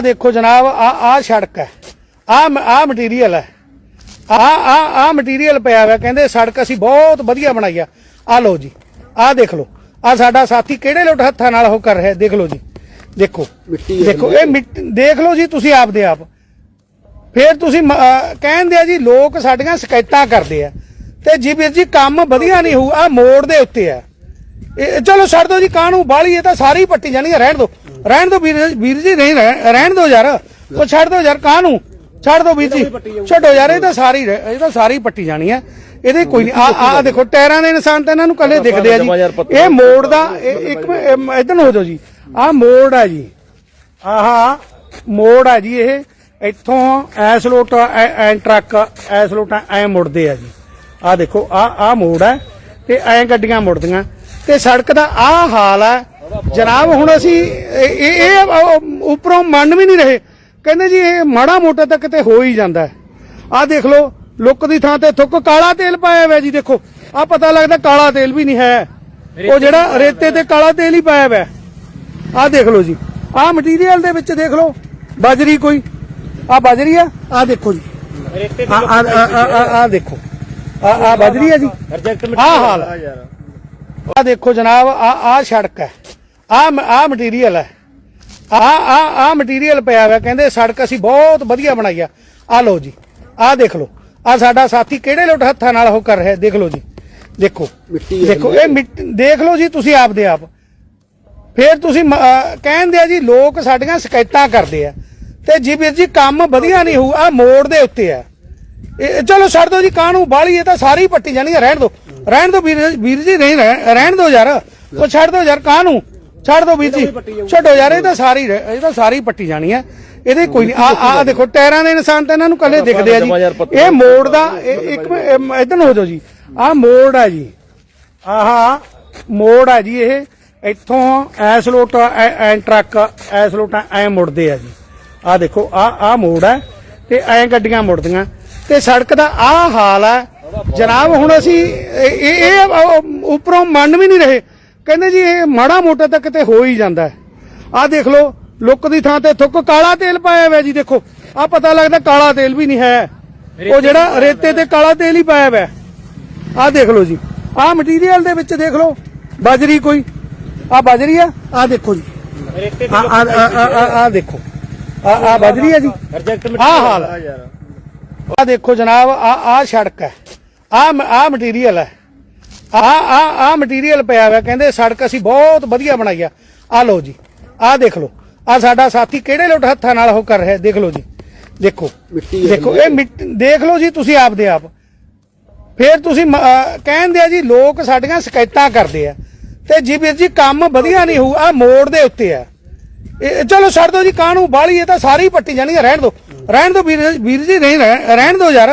ਆ ਦੇਖੋ ਜਨਾਬ ਆ ਆ ਸੜਕ ਹੈ। ਆ ਆ ਮਟੀਰੀਅਲ ਹੈ। ਆ ਆ ਆ ਮਟੀਰੀਅਲ ਪਿਆ ਹੋਇਆ ਕਹਿੰਦੇ ਸੜਕ ਅਸੀਂ ਬਹੁਤ ਵਧੀਆ ਬਣਾਈ ਆ। ਆ ਲਓ ਜੀ ਆ ਦੇਖ ਲਓ। ਆ ਸਾਡਾ ਸਾਥੀ ਕਿਹੜੇ ਲੋਟ ਹੱਥਾਂ ਨਾਲ ਉਹ ਕਰ ਰਿਹਾ ਦੇਖ ਲਓ ਜੀ। ਦੇਖੋ ਮਿੱਟੀ ਦੇਖੋ ਇਹ ਮਿੱਟ- ਦੇਖ ਲਓ ਜੀ ਤੁਸੀਂ ਆਪਦੇ ਆਪ। ਫਿਰ ਤੁਸੀਂ ਕਹਿੰਦੇ ਆ ਜੀ ਲੋਕ ਸਾਡੀਆਂ ਸ਼ਿਕਾਇਤਾਂ ਕਰਦੇ ਆ। ਤੇ ਜੀ ਵੀਰ ਜੀ ਕੰਮ ਵਧੀਆ ਨਹੀਂ ਹੋਊ ਆ ਮੋੜ ਦੇ ਉੱਤੇ ਆ ਇਹ ਚਲੋ ਛੱਡ ਦਿਓ ਜੀ ਕਾਹਨੂੰ ਬਾਲੀ ਇਹ ਤਾਂ ਸਾਰੀ ਪੱਟੀ ਜਾਣੀ ਰਹਿਣ ਦਿਓ। ਰਹਿਣ ਦਿਓ ਵੀਰ ਵੀਰ ਜੀ ਨਹੀਂ ਰਹਿ- ਰਹਿਣ ਦਿਓ ਯਾਰ। ਉਹ ਛੱਡ ਦਿਓ ਯਾਰ ਕਾਹਨੂੰ? ਛੱਡ ਦਿਓ ਵੀਰ ਜੀ। ਛੱਡੋ ਯਾਰ ਇਹ ਤਾਂ ਸਾਰੀ ਰਹਿ- ਇਹ ਤਾਂ ਸਾਰੀ ਪੱਟੀ ਜਾਣੀ ਹੈ ਇਹਦੇ ਕੋਈ ਨਹੀਂ। ਆ ਆ ਦੇਖੋ ਟਾਇਰਾਂ ਦੇ ਨਿਸ਼ਾਨ ਤਾਂ ਇਹਨਾਂ ਨੂੰ ਕੱਲੇ ਦਿਖਦੇ ਆ ਜੀ। ਇਹ ਮੋੜ ਦਾ ਇਹ ਇੱਕ ਇਧਰ ਨੂੰ ਹੋ ਜਾਓ ਜੀ। ਆ ਮੋੜ ਆ ਜੀ। ਆਹਾ ਮੋੜ ਆ ਜੀ ਇਹ। ਇੱਥੋਂ ਐਸ ਲੋਟ ਐ ਐ ਟਰੱਕ ਐਸ ਲੋਟ ਐ ਮੁੜਦੇ ਆ ਜੀ। ਆ ਦੇਖੋ ਆ ਆ ਮੋੜ ਹੈ ਤੇ ਐ ਗੱਡੀਆਂ ਮੁੜਦੀਆਂ। ਤੇ ਸੜਕ ਦਾ ਆ ਹਾਲ ਹੈ ਜਨਾਬ ਹੁਣ ਅਸੀਂ ਇਹ ਇਹ- ਉੱਪਰੋਂ ਮੰਨ ਵੀ ਨਹੀਂ ਰਹੇ। ਕਹਿੰਦੇ ਜੀ ਇਹ ਮਾੜਾ ਮੋਟਾ ਤਾਂ ਕਿਤੇ ਹੋ ਹੀ ਜਾਂਦਾ ਹੈ। ਆ ਦੇਖ ਲਓ ਲੁੱਕ ਦੀ ਥਾਂ ਤੇ ਥੁੱਕ ਕਾਲਾ ਤੇਲ ਪਾਇਆ ਹੋਇਆ ਜੀ ਦੇਖੋ। ਆ ਪਤਾ ਲੱਗਦਾ ਕਾਲਾ ਤੇਲ ਵੀ ਨਹੀਂ ਹੈ। ਉਹ ਜਿਹੜਾ ਰੇਤੇ ਤੇ ਕਾਲਾ ਤੇਲ ਹੀ ਪਾਇਆ ਹੋਇਆ। ਆ ਦੇਖ ਲਓ ਜੀ। ਆ ਮਟੀਰੀਅਲ ਦੇ ਵਿੱਚ ਦੇਖ ਲਓ। ਬਜਰੀ ਕੋਈ। ਆ ਬਜਰੀ ਆ। ਆ ਦੇਖੋ ਜੀ। ਆ- ਆ ਆ ਦੇਖੋ ਆ ਆ ਬਜਰੀ ਆ ਜੀ। ਆ ਹਾਲ ਆ। ਦੇਖੋ ਜਨਾਬ ਆ ਆ ਸੜਕ ਹੈ। ਆ ਆ ਮਟੀਰੀਅਲ ਹੈ। ਆ ਆ ਆ ਮਟੀਰੀਅਲ ਪਿਆ ਹੋਇਆ ਕਹਿੰਦੇ ਸੜਕ ਅਸੀਂ ਬਹੁਤ ਵਧੀਆ ਬਣਾਈ ਆ। ਆ ਲਓ ਜੀ ਆ ਦੇਖ ਲਓ। ਆ ਸਾਡਾ ਸਾਥੀ ਕਿਹੜੇ ਲੋਟ ਹੱਥਾਂ ਨਾਲ ਉਹ ਕਰ ਰਿਹਾ ਦੇਖ ਲਓ ਜੀ। ਦੇਖੋ ਮਿੱਟੀ ਦੇਖੋ ਇਹ ਮਿੱਟ- ਦੇਖ ਲਓ ਜੀ ਤੁਸੀਂ ਆਪਦੇ ਆਪ। ਫਿਰ ਤੁਸੀਂ ਕਹਿੰਦੇ ਆ ਜੀ ਲੋਕ ਸਾਡੀਆਂ ਸ਼ਿਕਾਇਤਾਂ ਕਰਦੇ ਆ। ਤੇ ਜੀ ਵੀਰ ਜੀ ਕੰਮ ਵਧੀਆ ਨਹੀਂ ਹੋਊ ਆ ਮੋੜ ਦੇ ਉੱਤੇ ਆ। ਇਹ ਚਲੋ ਛੱਡ ਦਿਓ ਜੀ ਕਾਹਨੂੰ ਬਾਲੀ ਇਹ ਤਾਂ ਸਾਰੀ ਪੱਟੀ ਜਾਣੀ ਰਹਿਣ ਦਿਓ। ਰਹਿਣ ਦਿਓ ਵੀਰ ਵੀਰ ਜੀ ਨਹੀਂ ਰਹਿ- ਰਹਿਣ ਦਿਓ ਯਾਰ। ਉਹ ਛੱਡ ਦਿਓ ਯਾਰ ਕਾਹਨੂੰ? ਛੱਡ ਦਿਓ ਵੀਰ ਜੀ। ਛੱਡੋ ਯਾਰ ਇਹ ਤਾਂ ਸਾਰੀ ਇਹ ਤਾਂ ਸਾਰੀ ਪੱਟੀ ਜਾਣੀ ਹੈ। ਇਹਦੇ ਕੋਈ ਨਹੀਂ ਆ ਆ ਦੇਖੋ ਟਾਇਰਾਂ ਦੇ ਨਿਸ਼ਾਨ ਤਾਂ ਇਹਨਾਂ ਨੂੰ ਕੱਲੇ ਦਿਖਦੇ ਆ ਜੀ। ਇਹ ਮੋੜ ਦਾ ਇੱਕ ਇਧਰ ਨੂੰ ਹੋ ਜਾਓ ਜੀ। ਆ ਮੋੜ ਆ ਜੀ। ਆਹਾ ਮੋੜ ਆ ਜੀ ਇਹ। ਇੱਥੋਂ ਐਸ ਲੋਟ ਐ ਟਰੱਕ ਐਸ ਲੋਟ ਐ ਮੁੜਦੇ ਆ ਜੀ। ਆ ਦੇਖੋ ਆ ਆ ਮੋੜ ਹੈ ਤੇ ਐ ਗੱਡੀਆਂ ਮੁੜਦੀਆਂ। ਤੇ ਸੜਕ ਦਾ ਆ ਹਾਲ ਹੈ ਜਨਾਬ ਹੁਣ ਅਸੀਂ ਇਹ- ਇਹ ਉੱਪਰੋਂ ਮੰਨ ਵੀ ਨਹੀਂ ਰਹੇ। ਕਹਿੰਦੇ ਜੀ ਇਹ ਮਾੜਾ ਮੋਟਾ ਤਾਂ ਕਿਤੇ ਹੋ ਹੀ ਜਾਂਦਾ ਹੈ। ਆ ਦੇਖ ਲਓ ਲੁੱਕ ਦੀ ਥਾਂ ਤੇ ਥੁੱਕ ਕਾਲਾ ਤੇਲ ਪਾਇਆ ਹੋਇਆ ਜੀ ਦੇਖੋ। ਆ ਪਤਾ ਲੱਗਦਾ ਕਾਲਾ ਤੇਲ ਵੀ ਨਹੀਂ ਹੈ। ਉਹ ਜਿਹੜਾ ਰੇਤੇ ਤੇ ਕਾਲਾ ਤੇਲ ਹੀ ਪਾਇਆ ਹੋਇਆ। ਆ ਦੇਖ ਲਓ ਜੀ। ਆ ਮਟੀਰੀਅਲ ਦੇ ਵਿੱਚ ਦੇਖ ਲਓ। ਬਜਰੀ ਕੋਈ। ਆ ਬਜਰੀ ਆ। ਆ ਦੇਖੋ ਜੀ। ਆ- ਆ ਆ ਦੇਖੋ। ਆ ਆ ਬਜਰੀ ਆ ਜੀ। ਆ ਹਾਲ ਆ। ਦੇਖੋ ਜਨਾਬ ਆ ਆ ਸੜਕ ਹੈ। ਆ ਆ ਮਟੀਰੀਅਲ ਹੈ। ਆ ਆ ਆ ਮਟੀਰੀਅਲ ਪਿਆ ਹੋਇਆ ਕਹਿੰਦੇ ਸੜਕ ਅਸੀਂ ਬਹੁਤ ਵਧੀਆ ਬਣਾਈ ਆ। ਆ ਲਓ ਜੀ ਆ ਦੇਖ ਲਓ ਆ ਸਾਡਾ ਸਾਥੀ ਕਿਹੜੇ ਲੋਟ ਹੱਥਾਂ ਨਾਲ ਉਹ ਕਰ ਰਿਹਾ ਦੇਖ ਲਓ ਜੀ। ਦੇਖੋ ਮਿੱਟੀ ਦੇਖੋ ਇਹ ਮਿੱਟ- ਦੇਖ ਲਓ ਜੀ ਤੁਸੀਂ ਆਪਦੇ ਆਪ। ਫਿਰ ਤੁਸੀਂ ਕਹਿੰਦੇ ਆ ਜੀ ਲੋਕ ਸਾਡੀਆਂ ਸ਼ਿਕਾਇਤਾਂ ਕਰਦੇ ਆ। ਤੇ ਜੀ ਵੀਰ ਜੀ ਕੰਮ ਵਧੀਆ ਨਹੀਂ ਹੋਊ ਆ ਮੋੜ ਦੇ ਉੱਤੇ ਆ। ਇਹ ਚਲੋ ਛੱਡ ਦਿਓ ਜੀ ਕਾਹਨੂੰ ਬਾਲੀ ਇਹ ਤਾਂ ਸਾਰੀ ਪੱਟੀ ਜਾਣੀ ਰਹਿਣ ਦਿਓ। ਰਹਿਣ ਦਿਓ ਵੀਰ ਵੀਰ ਜੀ ਨਹੀਂ ਰਹਿ- ਰਹਿਣ ਦਿਓ ਯਾਰ।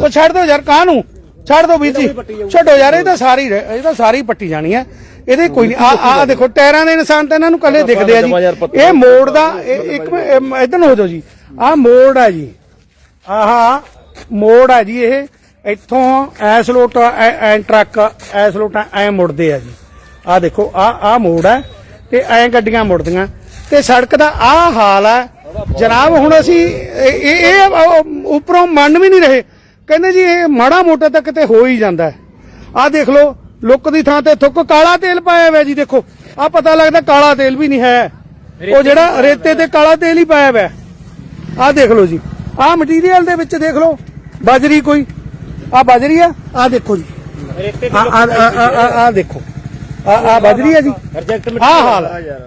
ਉਹ ਛੱਡ ਦਿਓ ਯਾਰ ਕਾਹਨੂੰ? ਛੱਡ ਦਿਓ ਵੀਰ ਜੀ। ਛੱਡੋ ਯਾਰ ਇਹ ਤਾਂ ਸਾਰੀ ਇਹ ਤਾਂ ਸਾਰੀ ਪੱਟੀ ਜਾਣੀ ਹੈ। ਇਹਦੇ ਕੋਈ ਨਹੀਂ ਆ ਆ ਦੇਖੋ ਟਾਇਰਾਂ ਦੇ ਨਿਸ਼ਾਨ ਤਾਂ ਇਹਨਾਂ ਨੂੰ ਕੱਲੇ ਦਿਖਦੇ ਆ ਜੀ। ਇਹ ਮੋੜ ਦਾ ਇੱਕ ਇਧਰ ਨੂੰ ਹੋ ਜਾਓ ਜੀ। ਆ ਮੋੜ ਆ ਜੀ। ਆਹਾ ਮੋੜ ਆ ਜੀ ਇਹ। ਇੱਥੋਂ ਐਸ ਲੋਟ ਐ ਐ ਟਰੱਕ ਐਸ ਲੋਟ ਐ ਮੁੜਦੇ ਆ ਜੀ। ਆ ਦੇਖੋ ਆ ਆ ਮੋੜ ਹੈ ਤੇ ਐ ਗੱਡੀਆਂ ਮੁੜਦੀਆਂ। ਤੇ ਸੜਕ ਦਾ ਆ ਹਾਲ ਹੈ ਜਨਾਬ ਹੁਣ ਅਸੀਂ ਇਹ ਉੱਪਰੋਂ ਮੰਨ ਵੀ ਨਹੀਂ ਰਹੇ। ਕਹਿੰਦੇ ਜੀ ਇਹ ਮਾੜਾ ਮੋਟਾ ਤਾਂ ਕਿਤੇ ਹੋ ਹੀ ਜਾਂਦਾ ਆ ਦੇਖ ਲਓ ਲੁੱਕ ਦੀ ਥਾਂ ਤੇ ਥੁੱਕ ਕਾਲਾ ਤੇਲ ਪਾਇਆ ਹੋਇਆ ਜੀ ਦੇਖੋ। ਆ ਪਤਾ ਲੱਗਦਾ ਕਾਲਾ ਤੇਲ ਵੀ ਨਹੀਂ ਹੈ। ਉਹ ਜਿਹੜਾ ਰੇਤੇ ਤੇ ਕਾਲਾ ਤੇਲ ਹੀ ਪਾਇਆ ਹੋਇਆ। ਆ ਦੇਖ ਲਓ ਜੀ। ਆ ਮਟੀਰੀਅਲ ਦੇ ਵਿੱਚ ਦੇਖ ਲਓ। ਬਜਰੀ ਕੋਈ? ਆ ਬਜਰੀ ਆ? ਆ ਦੇਖੋ ਜੀ। ਆ ਆ ਆ- ਆ ਦੇਖੋ। ਆ ਆ ਬਜਰੀ ਆ ਜੀ। ਆ। ਹਾਲ ਹੈ